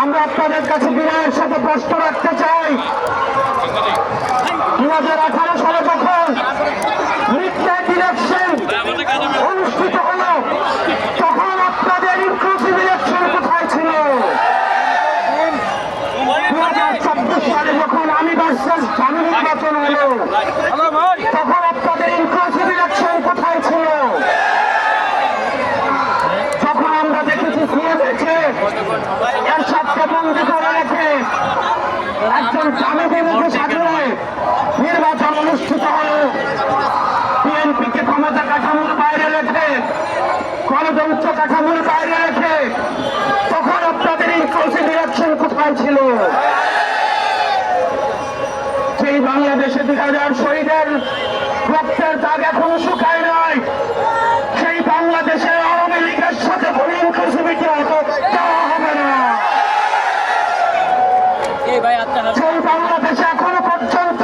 আমরা আপনাদের কাছে বিনয়ের সাথে প্রশ্ন রাখতে চাই। দু হাজার আঠারো সালে যখন মিডনাইট ইলেকশন অনুষ্ঠিত হলো তখন আপনাদের ইনক্লুসিভ ইলেকশন কোথায় ছিল দু হাজার চব্বিশ সালে যখন আমি ভার্সেস জামি নির্বাচন হলো তখন আপনাদের ইনক্লুসিভ ইলেকশন কোথায় ছিল যখন আমরা দেখেছি সিএসএ এর সাথে বন্দি করে রেখে একজন জামিদের মুখে সাজলে নির্বাচন অনুষ্ঠিত হল বিএনপিকে ক্ষমতা কাঠামোর বাইরে রেখে গণতন্ত্র কাঠামোর বাইরে রেখে তখন আপনাদের ইনক্লুসিভ ইলেকশন কোথায় ছিল? সেই বাংলাদেশে দুই হাজার শহীদের রক্তের দাগ এখনও শুকায় নাই। সেই বাংলাদেশের আওয়ামী লীগের সাথে কোনো ইনক্লুসিভিটি হতো দেওয়া হবে না। সেই বাংলাদেশে এখনও পর্যন্ত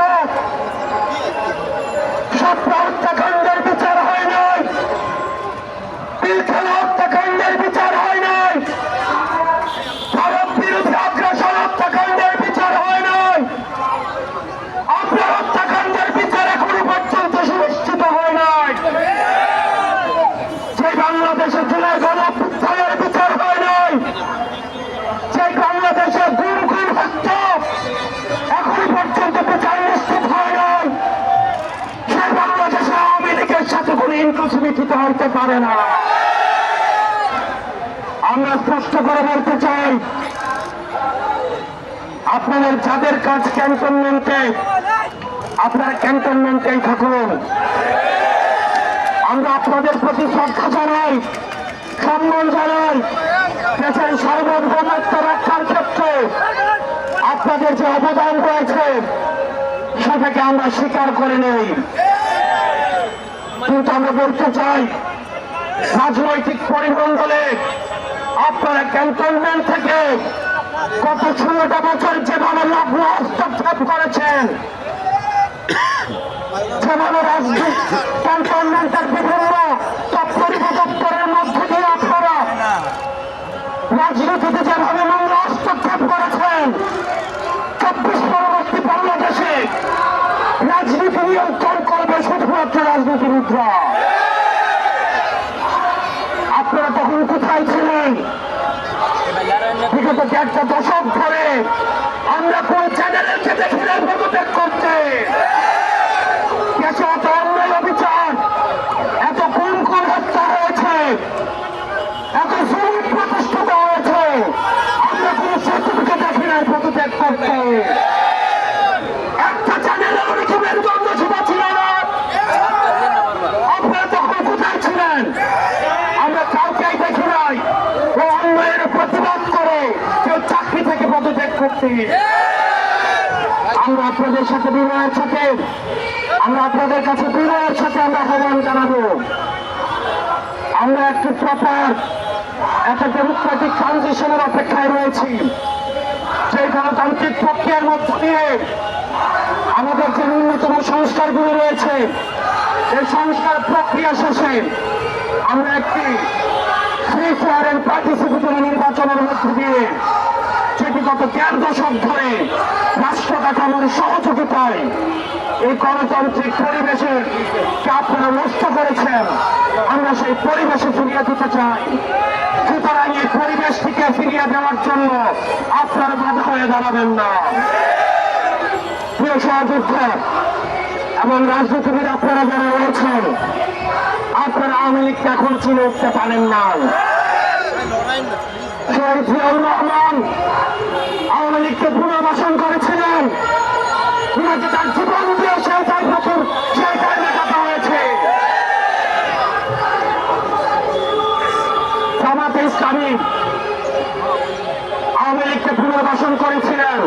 সত্য হত্যাকাণ্ডের ইনক্লুসিভিটি হতে পারে না। আমরা স্পষ্ট করে বলতে চাই, আপনাদের যাদের কাজ ক্যান্টনমেন্টে, আপনারা ক্যান্টনমেন্টেই থাকুন। আমরা আপনাদের প্রতি শ্রদ্ধা জানাই, সম্মান জানাই, দেশের সার্বভৌমত্ব রক্ষার ক্ষেত্রে আপনাদের যে অবদান রয়েছে, সেটাকে আমরা স্বীকার করে নেই। কিন্তু আমরা বলতে চাই, রাজনৈতিক পরিমণ্ডলে আপনারা ক্যান্টনমেন্ট থেকে গত ষোলোটা বছর যেভাবে লগ্ন হস্তক্ষেপ করেছেন, যেভাবে ক্যান্টনমেন্টের বিভিন্ন দপ্তর দপ্তরের মধ্যে দিয়ে আপনারা রাজনীতিতে যেভাবে নোংরা হস্তক্ষেপ করেছেন, চব্বিশ পরবর্তী বাংলাদেশে রাজনীতি নিয়ন্ত্রণ করবে শুধুমাত্র রাজনীতিবিদরা আপনারা তখন কোথায় ছিলেন? বিগত দেড়টা দশক ধরে আমরা কোন চ্যানেলকে দেখি না পদত্যাগ করতে। দেশে এত অন্যায় অবিচার। এত কোন কোন হত্যা হয়েছে। এত জুলুম প্রতিষ্ঠিত হয়েছে। আমরা কোন সার্টিফিকেট দেখি পদত্যাগ করতে একটা চ্যানেলে কি মেরুদণ্ড ছোটা ছিল না আপনারা তখন কোথায় ছিলেন আমরা কাউকেই দেখি নাই ও অন্যায়ের প্রতিবাদ করে কেউ চাকরি থেকে করতে আমরা আপনাদের সাথে বিনয়ের সাথে, আমরা আপনাদের কাছে বিনয়ের সাথে আমরা আহ্বান জানাব। আমরা একটি প্রপার একটা ডেমোক্রেটিক ট্রানজিশনের অপেক্ষায় রয়েছি। সেই গণতান্ত্রিক প্রক্রিয়ার মধ্য দিয়ে আমাদের যে ন্যূনতম সংস্কারগুলো রয়েছে, এই সংস্কার প্রক্রিয়া শেষে আমরা একটি ফ্রি ফেয়ার এন্ড পার্টিসিপেটরি নির্বাচনের মধ্য দিয়ে গত দেড় দশক ধরে রাষ্ট্র কাঠামোর সহযোগিতায় এই গণতান্ত্রিক পরিবেশের আপনারা নষ্ট করেছেন। আমরা সেই পরিবেশে ফিরিয়ে দিতে চাই। সুতরাং এই পরিবেশটিকে ফিরিয়ে দেওয়ার জন্য আপনারা বাধা হয়ে দাঁড়াবেন না। প্রিয় সহযোদ্ধা এবং রাজনীতিবিদ আপনারা যারা রয়েছেন, আপনারা আওয়ামী লীগকে এখন চিনে উঠতে পারেন না শহীদ জিয়াউর রহমান আওয়ামী লীগকে পুনর্বাসন করেছিলেন। উনাকে তার জীবন দিয়ে সেই চার বছর হয়েছে জামাতে ইসলামী আওয়ামী লীগকে পুনর্বাসন করেছিলেন।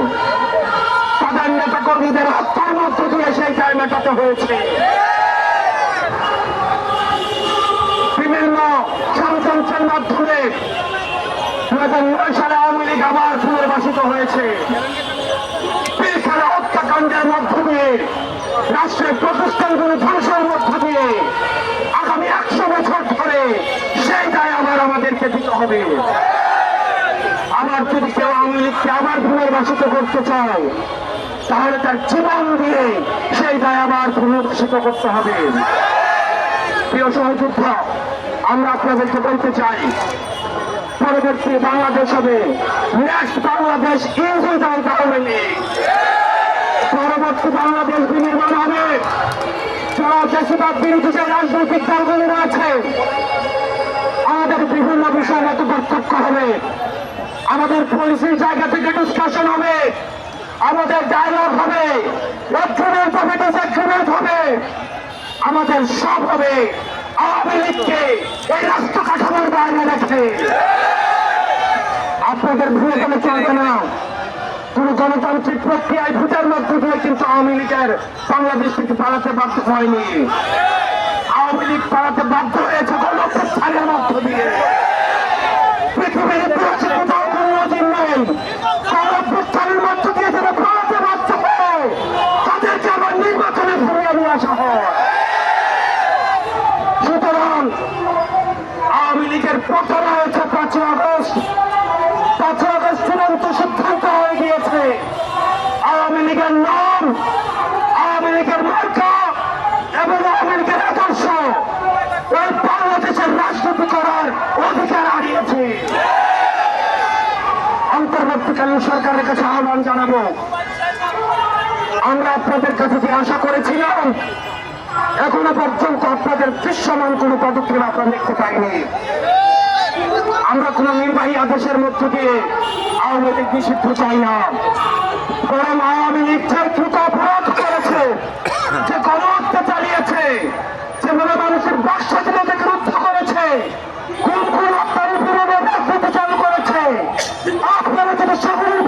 তাদের নেতা কর্মীদের হত্যার মধ্য দিয়ে সেই চার মেটাতে হয়েছে। বিভিন্ন ষড়যন্ত্রের মাধ্যমে নয় সালে আওয়ামী লীগ আবার হয়েছে। পিলখানা হত্যাকাণ্ডের মধ্য রাষ্ট্রের প্রতিষ্ঠানগুলো ধ্বংসের মধ্য আগামী একশো বছর ধরে সেই দায় আবার আমাদেরকে দিতে হবে। আমার যদি কেউ আওয়ামী লীগকে আবার পুনর্বাসিত করতে চায়, তাহলে তার জীবন দিয়ে সেই দায় আবার পুনর্বাসিত করতে হবে। প্রিয় সহযোদ্ধা, আমরা আপনাদেরকে বলতে চাই পরবর্তী বাংলাদেশ হবে। নেক্সট বাংলাদেশ ইনজুড আওয়ামী লীগ পরবর্তী বাংলাদেশ বিনির্মাণ হবে? যারা দেশবাদ বিরোধী যে রাজনৈতিক দলগুলি রয়েছে, আমাদের বিভিন্ন বিষয় মতো পার্থক্য হবে। আমাদের পলিসির জায়গা থেকে ডিসকাশন হবে। আমাদের ডায়লগ হবে। এগ্রিমেন্ট হবে ডিসএগ্রিমেন্ট হবে। আমাদের সব হবে। আওয়ামী লীগকে এই রাষ্ট্র কাঠামোর বাইরে রেখে আপনাদের ভুলে গেলে চলবে না। কোন গণতান্ত্রিক প্রক্রিয়ায় ভোটের মধ্য দিয়ে কিন্তু আওয়ামী লীগের বাংলাদেশ থেকে পালাতে বাধ্য হয়নি। আওয়ামী লীগ পালাতে বাধ্য হয়েছে গণপ্রস্থানের মধ্য দিয়ে। পৃথিবীর ইতিহাসে কোথাও কোনো নজির নেই। গণপ্রস্থানের মধ্য দিয়ে যারা পালাতে বাধ্য হয়, তাদেরকে আবার নির্বাচনে পতন হয়েছে পাঁচই আগস্ট। পাঁচই আগস্ট চূড়ান্ত সিদ্ধান্ত হয়ে গিয়েছে। আওয়ামী লীগের নাম, আওয়ামী লীগের মার্কা এবং আওয়ামী লীগের আদর্শ ওই বাংলাদেশের রাজনীতি করার অধিকার হারিয়েছে। অন্তর্বর্তীকালীন সরকারের কাছে আহ্বান জানাব। আমরা আপনাদের কাছে যে আশা করেছিলাম, এখনও পর্যন্ত আপনাদের দৃশ্যমান কোনো পদক্ষেপ আপনারা দেখতে পাইনি। আমরা কোন নির্বাহী আদেশের মধ্য দিয়ে আওয়ামী লীগ নিষিদ্ধ চাই না। বরং আওয়ামী লীগ যে দ্রুত অপরাধ করেছে, যে গণহত্যা চালিয়েছে যে মনে মানুষের বাক স্বাধীনতাকে রুদ্ধ করেছে কোন কোন হত্যার বিরোধে রাজনীতি চালু করেছে, আপনারা যদি সকলের